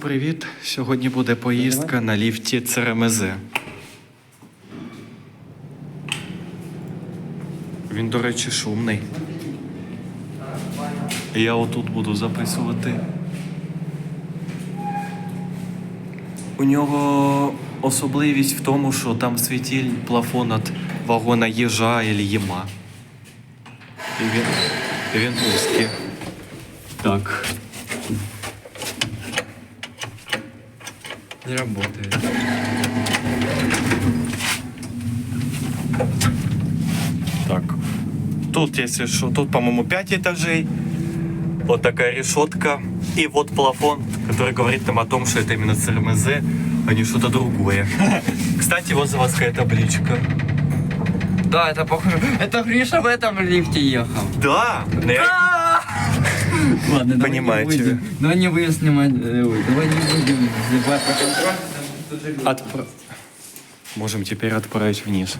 Привіт! Сьогодні буде поїздка на ліфті ЦРМЗ. Він, до речі, шумний. Я отут буду записувати. У нього особливість в тому, що там світіль плафон від вагона їжа або єма. І він, і він узкий. Так. Не работает. Так. Тут, если что, тут, по-моему, 5 этажей. Вот такая решетка. И вот плафон, который говорит нам о том, что это именно ЦРМЗ, а не что-то другое. Кстати, вот заводская табличка. Да, это похоже. Это Гриша в этом лифте ехал. Да! Ну, Ладно, давай Понимаю не будем. тебя. Давай не будем снимать. э, ой, Давай не будем тут же люди. Отпра- Можем теперь отправить вниз.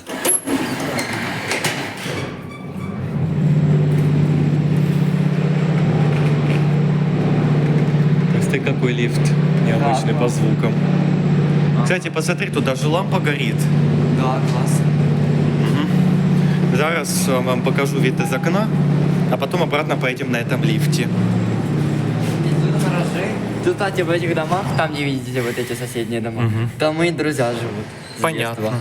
Посмотри, какой лифт необычный по звукам. Кстати, посмотри, тут даже лампа горит. Да, классно. Зараз вам покажу вид из окна, а потом обратно поедем на этом лифте. Тут. Тут, кстати, в этих домах, там не видите вот эти соседние дома, Мгм. там мои друзья живут. Понятно. детства.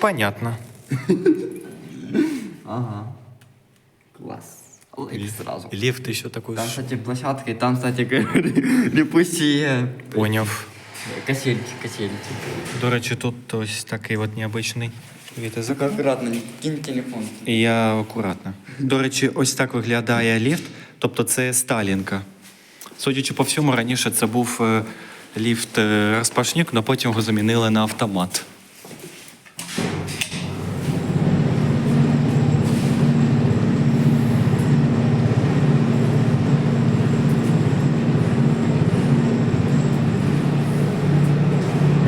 Понятно. Ага. Класс. Лайк сразу. Лифт еще такой. Там, кстати, площадка, и там, кстати, липучие Поняв. косельки, косельки. До речі, тут ось такий от необичний вид із окна. Аккуратно, кинь телефон. Я акуратно. До речі, ось так виглядає ліфт, тобто це Сталінка. Судячи по всьому, раніше це був е, ліфт е, розпашнік, але потім його замінили на автомат.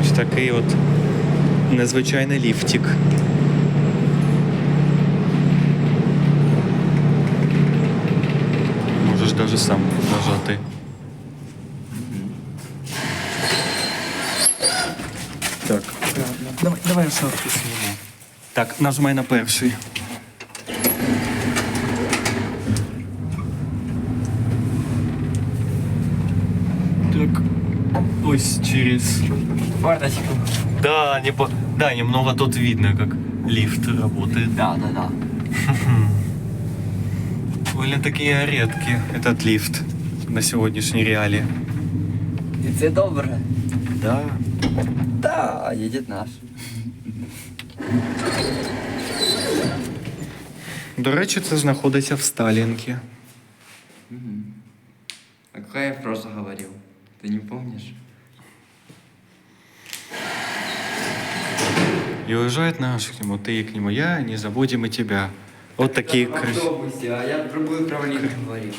Ось такий от незвичайний ліфтик. Можеш даже сам нажати. Так. Давай, давай шапку зніму. Так, нажимай на перший. Так. Ось через. Форточку. Да, не по... да, немного тут видно, как лифт работает. Да, да, да. Довольно такие редкие этот лифт на сегодняшней реалии. І це добре. Да. Да, їде наш. До речі, це знаходиться в Сталінці. А какая я в прошлом говорил? Ты не помнишь? И уезжает наш к нему, ты к нему, я, не забудем и тебя. Вот такие красивые. а я про говорил.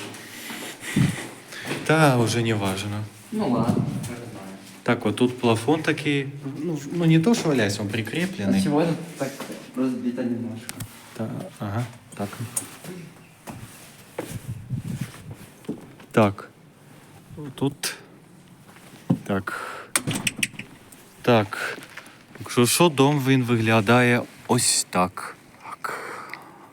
Да, уже не важно. Ну ладно. Так, вот тут плафон такие, ну, ну не то, что валясь, он А прикрепленный. чего это так разбито немножко? Да, ага, так. Так. Тут. Так. Так. Якщо що, дом він виглядає ось так.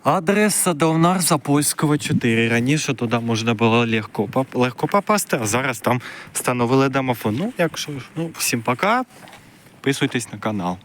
Адреса Довнар Запольського 4. Раніше туди можна було легко, легко попасти, а зараз там встановили домофон. Ну, якщо ну, всім пока. Підписуйтесь на канал.